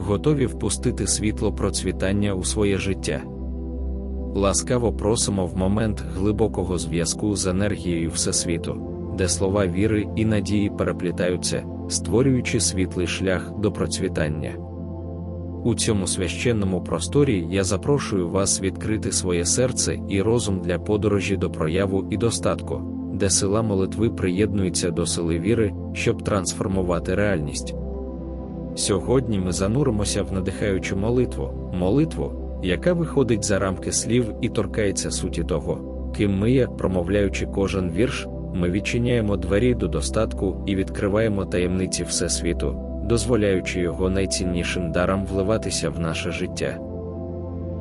готові впустити світло процвітання у своє життя. Ласкаво просимо в момент глибокого зв'язку з енергією Всесвіту, де слова віри і надії переплітаються, створюючи світлий шлях до процвітання. У цьому священному просторі я запрошую вас відкрити своє серце і розум для подорожі до прояву і достатку, де сила молитви приєднується до сили віри, щоб трансформувати реальність. Сьогодні ми зануримося в надихаючу молитву, молитву, яка виходить за рамки слів і торкається суті того, ким ми є, промовляючи кожен вірш, ми відчиняємо двері до достатку і відкриваємо таємниці Всесвіту, дозволяючи його найціннішим дарам вливатися в наше життя.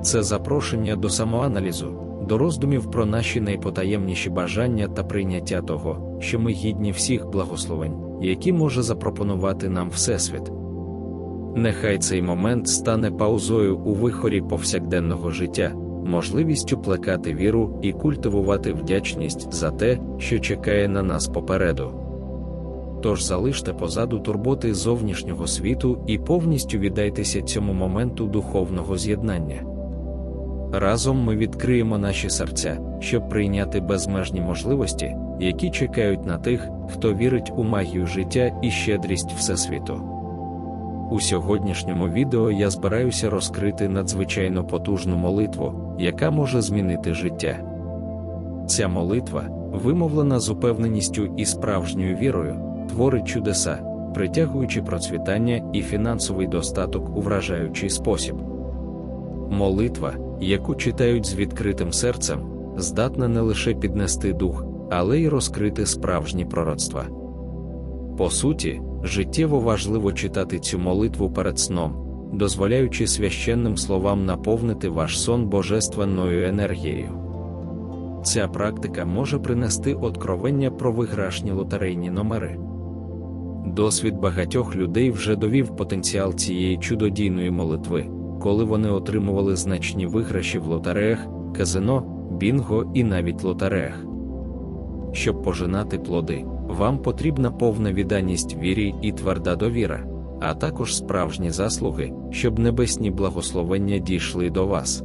Це запрошення до самоаналізу, до роздумів про наші найпотаємніші бажання та прийняття того, що ми гідні всіх благословень, які може запропонувати нам Всесвіт. Нехай цей момент стане паузою у вихорі повсякденного життя, можливістю плекати віру і культивувати вдячність за те, що чекає на нас попереду. Тож залиште позаду турботи зовнішнього світу і повністю віддайтеся цьому моменту духовного з'єднання. Разом ми відкриємо наші серця, щоб прийняти безмежні можливості, які чекають на тих, хто вірить у магію життя і щедрість Всесвіту. У сьогоднішньому відео я збираюся розкрити надзвичайно потужну молитву, яка може змінити життя. Ця молитва, вимовлена з упевненістю і справжньою вірою, творить чудеса, притягуючи процвітання і фінансовий достаток у вражаючий спосіб. Молитва, яку читають з відкритим серцем, здатна не лише піднести дух, але й розкрити справжні пророцтва. По суті, життєво важливо читати цю молитву перед сном, дозволяючи священним словам наповнити ваш сон божественною енергією. Ця практика може принести откровення про виграшні лотерейні номери. Досвід багатьох людей вже довів потенціал цієї чудодійної молитви, коли вони отримували значні виграші в лотереях, казино, бінго і навіть лотереях. Щоб пожинати плоди, вам потрібна повна відданість вірі і тверда довіра, а також справжні заслуги, щоб небесні благословення дійшли до вас.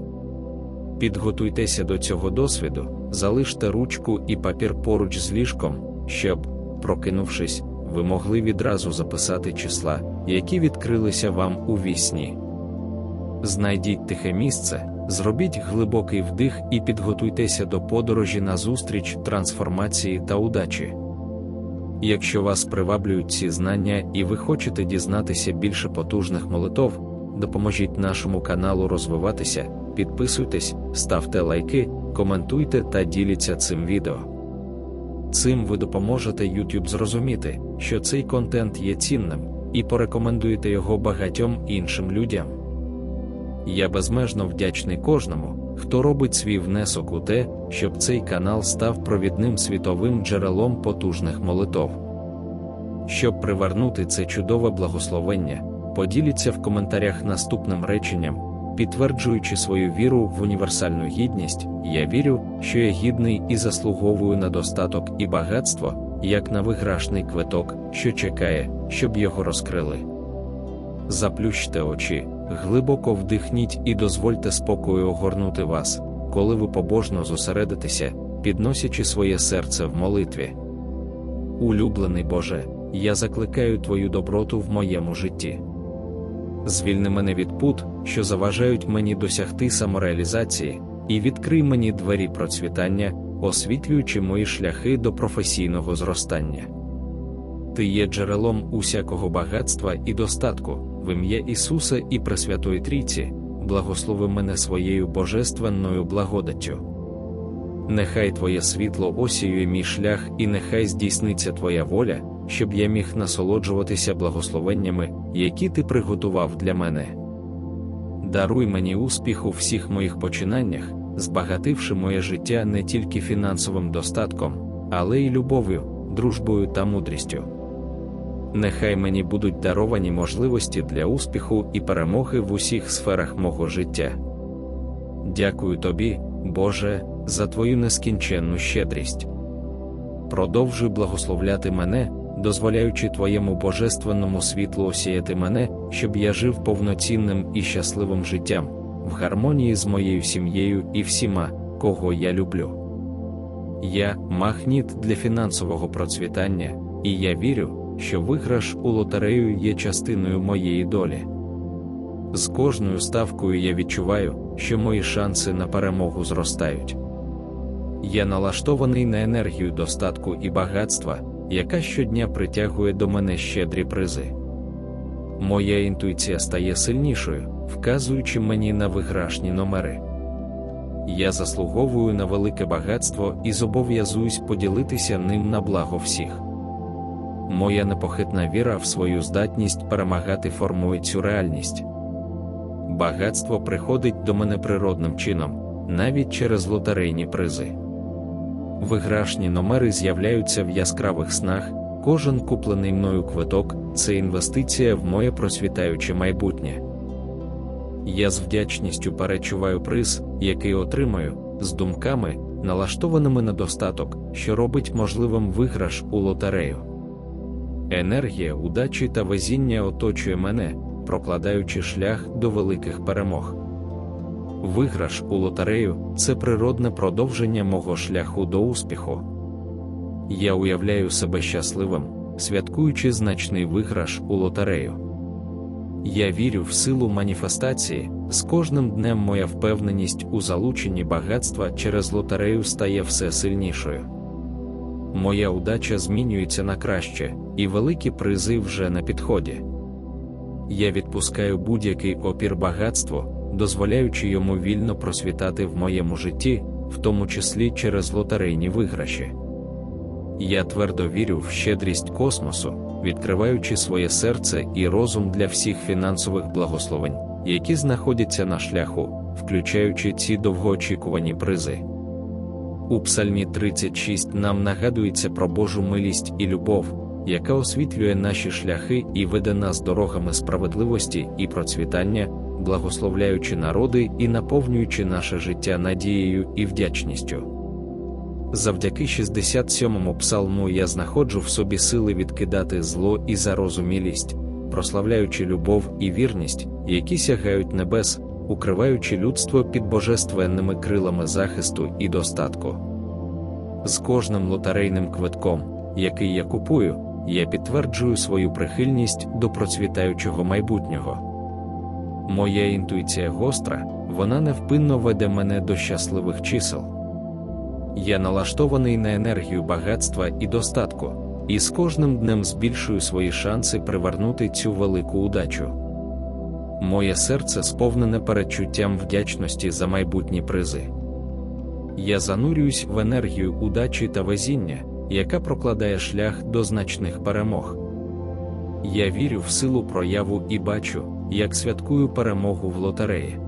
Підготуйтеся до цього досвіду, залиште ручку і папір поруч з ліжком, щоб, прокинувшись, ви могли відразу записати числа, які відкрилися вам у вісні. Знайдіть тихе місце, зробіть глибокий вдих і підготуйтеся до подорожі на зустріч трансформації та удачі. Якщо вас приваблюють ці знання і ви хочете дізнатися більше потужних молитов, допоможіть нашому каналу розвиватися, підписуйтесь, ставте лайки, коментуйте та діліться цим відео. Цим ви допоможете YouTube зрозуміти, що цей контент є цінним, і порекомендуєте його багатьом іншим людям. Я безмежно вдячний кожному, хто робить свій внесок у те, щоб цей канал став провідним світовим джерелом потужних молитов. Щоб привернути це чудове благословення, поділіться в коментарях наступним реченням, підтверджуючи свою віру в універсальну гідність, я вірю, що я гідний і заслуговую на достаток і багатство, як на виграшний квиток, що чекає, щоб його розкрили. Заплющте очі, глибоко вдихніть і дозвольте спокою огорнути вас, коли ви побожно зосередитеся, підносячи своє серце в молитві. Улюблений Боже, я закликаю Твою доброту в моєму житті. Звільни мене від пут, що заважають мені досягти самореалізації, і відкрий мені двері процвітання, освітлюючи мої шляхи до професійного зростання. Ти є джерелом усякого багатства і достатку, в ім'я Ісуса і Пресвятої Трійці, благослови мене своєю божественною благодаттю. Нехай Твоє світло осіює мій шлях, і нехай здійсниться Твоя воля, щоб я міг насолоджуватися благословеннями, які ти приготував для мене. Даруй мені успіх у всіх моїх починаннях, збагативши моє життя не тільки фінансовим достатком, але й любов'ю, дружбою та мудрістю. Нехай мені будуть даровані можливості для успіху і перемоги в усіх сферах мого життя. Дякую тобі, Боже, за твою нескінченну щедрість. Продовжуй благословляти мене, дозволяючи твоєму божественному світлу осіяти мене, щоб я жив повноцінним і щасливим життям, в гармонії з моєю сім'єю і всіма, кого я люблю. Я магніт для фінансового процвітання, і я вірю, що виграш у лотерею є частиною моєї долі. З кожною ставкою я відчуваю, що мої шанси на перемогу зростають. Я налаштований на енергію достатку і багатства, яка щодня притягує до мене щедрі призи. Моя інтуїція стає сильнішою, вказуючи мені на виграшні номери. Я заслуговую на велике багатство і зобов'язуюсь поділитися ним на благо всіх. Моя непохитна віра в свою здатність перемагати формує цю реальність. Багатство приходить до мене природним чином, навіть через лотерейні призи. Виграшні номери з'являються в яскравих снах, кожен куплений мною квиток це інвестиція в моє просвітаюче майбутнє. Я з вдячністю перечуваю приз, який отримаю, з думками, налаштованими на достаток, що робить можливим виграш у лотерею. Енергія, удачі та везіння оточує мене, прокладаючи шлях до великих перемог. Виграш у лотерею це природне продовження мого шляху до успіху. Я уявляю себе щасливим, святкуючи значний виграш у лотерею. Я вірю в силу маніфестації, з кожним днем моя впевненість у залученні багатства через лотерею стає все сильнішою. Моя удача змінюється на краще, і великі призи вже на підході. Я відпускаю будь-який опір багатству, дозволяючи йому вільно просвітати в моєму житті, в тому числі через лотерейні виграші. Я твердо вірю в щедрість космосу, відкриваючи своє серце і розум для всіх фінансових благословень, які знаходяться на шляху, включаючи ці довгоочікувані призи. У Псальмі 36 нам нагадується про Божу милість і любов, яка освітлює наші шляхи і веде нас дорогами справедливості і процвітання, благословляючи народи і наповнюючи наше життя надією і вдячністю. Завдяки 67-му псалму я знаходжу в собі сили відкидати зло і зарозумілість, прославляючи любов і вірність, які сягають небес, укриваючи людство під божественними крилами захисту і достатку. З кожним лотерейним квитком, який я купую, я підтверджую свою прихильність до процвітаючого майбутнього. Моя інтуїція гостра, вона невпинно веде мене до щасливих чисел. Я налаштований на енергію багатства і достатку, і з кожним днем збільшую свої шанси привернути цю велику удачу. Моє серце сповнене передчуттям вдячності за майбутні призи. Я занурююсь в енергію удачі та везіння, яка прокладає шлях до значних перемог. Я вірю в силу прояву і бачу, як святкую перемогу в лотереї.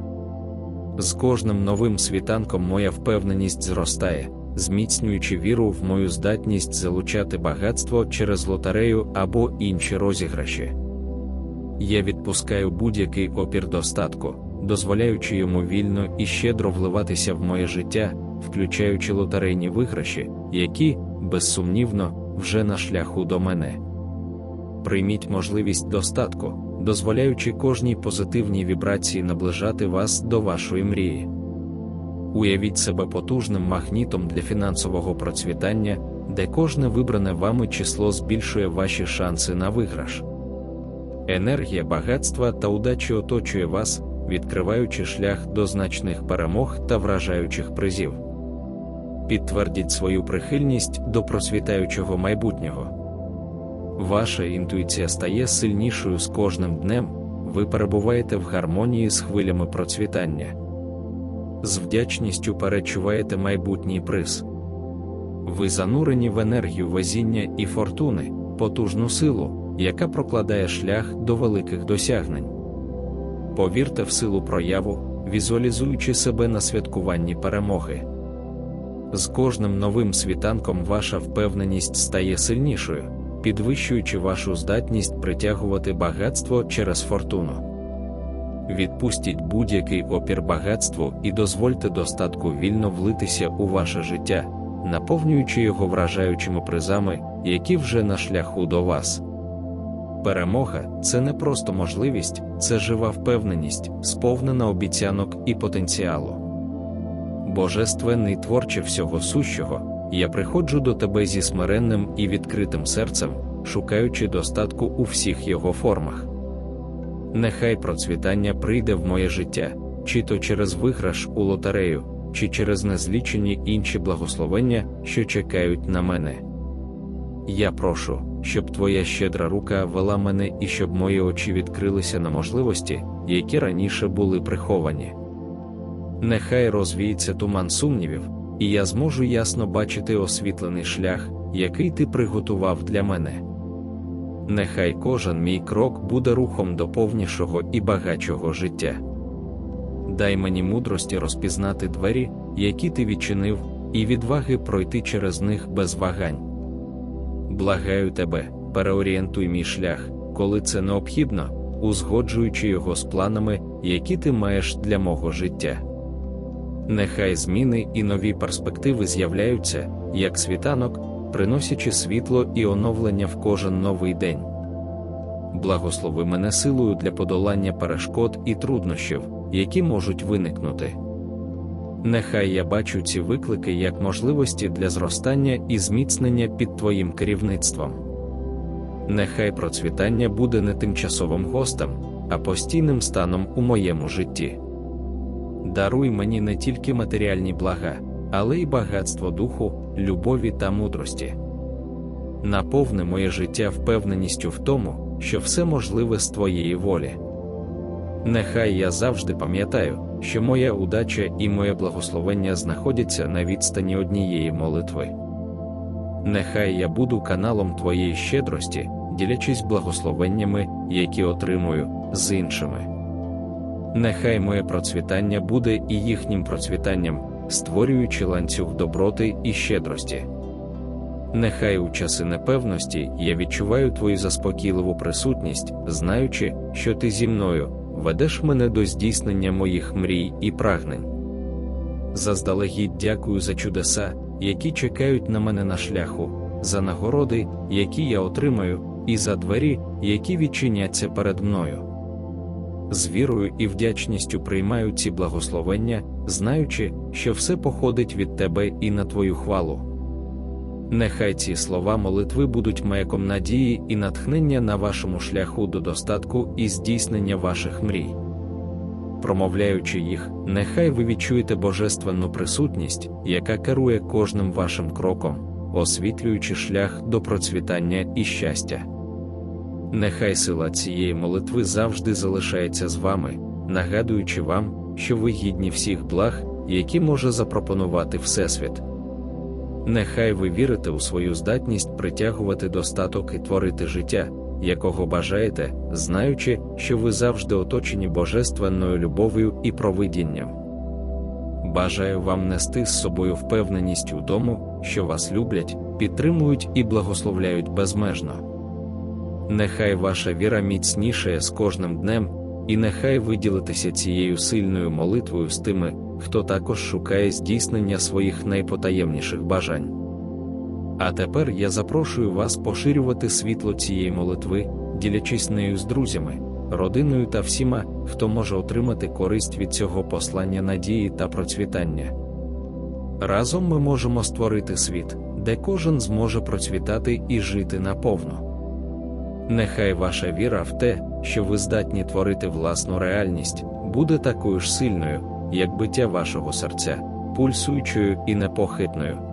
З кожним новим світанком моя впевненість зростає, зміцнюючи віру в мою здатність залучати багатство через лотерею або інші розіграші. Я відпускаю будь-який опір достатку, дозволяючи йому вільно і щедро вливатися в моє життя, включаючи лотерейні виграші, які, безсумнівно, вже на шляху до мене. Прийміть можливість достатку, дозволяючи кожній позитивній вібрації наближати вас до вашої мрії. Уявіть себе потужним магнітом для фінансового процвітання, де кожне вибране вами число збільшує ваші шанси на виграш. Енергія багатства та удачі оточує вас, відкриваючи шлях до значних перемог та вражаючих призів. Підтвердіть свою прихильність до просвітаючого майбутнього. Ваша інтуїція стає сильнішою з кожним днем, ви перебуваєте в гармонії з хвилями процвітання. З вдячністю перечуваєте майбутній приз. Ви занурені в енергію везіння і фортуни, потужну силу, яка прокладає шлях до великих досягнень. Повірте в силу прояву, візуалізуючи себе на святкуванні перемоги. З кожним новим світанком ваша впевненість стає сильнішою, підвищуючи вашу здатність притягувати багатство через фортуну. Відпустіть будь-який опір багатству і дозвольте достатку вільно влитися у ваше життя, наповнюючи його вражаючими призами, які вже на шляху до вас. Перемога це не просто можливість, це жива впевненість, сповнена обіцянок і потенціалу. Божественний творче всього сущого, я приходжу до тебе зі смиренним і відкритим серцем, шукаючи достатку у всіх його формах. Нехай процвітання прийде в моє життя, чи то через виграш у лотерею, чи через незлічені інші благословення, що чекають на мене. Я прошу, щоб Твоя щедра рука вела мене і щоб мої очі відкрилися на можливості, які раніше були приховані. Нехай розвіється туман сумнівів, і я зможу ясно бачити освітлений шлях, який ти приготував для мене. Нехай кожен мій крок буде рухом до повнішого і багачого життя. Дай мені мудрості розпізнати двері, які ти відчинив, і відваги пройти через них без вагань. Благаю тебе, переорієнтуй мій шлях, коли це необхідно, узгоджуючи його з планами, які ти маєш для мого життя. Нехай зміни і нові перспективи з'являються, як світанок, приносячи світло і оновлення в кожен новий день. Благослови мене силою для подолання перешкод і труднощів, які можуть виникнути. Нехай я бачу ці виклики як можливості для зростання і зміцнення під Твоїм керівництвом. Нехай процвітання буде не тимчасовим гостем, а постійним станом у моєму житті. Даруй мені не тільки матеріальні блага, але й багатство духу, любові та мудрості. Наповни моє життя впевненістю в тому, що все можливе з Твоєї волі. Нехай я завжди пам'ятаю, що моя удача і моє благословення знаходяться на відстані однієї молитви. Нехай я буду каналом Твоєї щедрості, ділячись благословеннями, які отримую з іншими. Нехай моє процвітання буде і їхнім процвітанням, створюючи ланцюг доброти і щедрості. Нехай у часи непевності я відчуваю твою заспокійливу присутність, знаючи, що ти зі мною ведеш мене до здійснення моїх мрій і прагнень. Заздалегідь дякую за чудеса, які чекають на мене на шляху, за нагороди, які я отримаю, і за двері, які відчиняться перед мною. З вірою і вдячністю приймаю ці благословення, знаючи, що все походить від тебе і на твою хвалу. Нехай ці слова молитви будуть маяком надії і натхнення на вашому шляху до достатку і здійснення ваших мрій. Промовляючи їх, нехай ви відчуєте божественну присутність, яка керує кожним вашим кроком, освітлюючи шлях до процвітання і щастя. Нехай сила цієї молитви завжди залишається з вами, нагадуючи вам, що ви гідні всіх благ, які може запропонувати Всесвіт. Нехай ви вірите у свою здатність притягувати достаток і творити життя, якого бажаєте, знаючи, що ви завжди оточені божественною любов'ю і провидінням. Бажаю вам нести з собою впевненість у тому, що вас люблять, підтримують і благословляють безмежно. Нехай ваша віра міцнішає з кожним днем, і нехай ви ділитеся цією сильною молитвою з тими, хто також шукає здійснення своїх найпотаємніших бажань. А тепер я запрошую вас поширювати світло цієї молитви, ділячись нею з друзями, родиною та всіма, хто може отримати користь від цього послання надії та процвітання. Разом ми можемо створити світ, де кожен зможе процвітати і жити наповно. Нехай ваша віра в те, що ви здатні творити власну реальність, буде такою ж сильною, як биття вашого серця, пульсуючою і непохитною.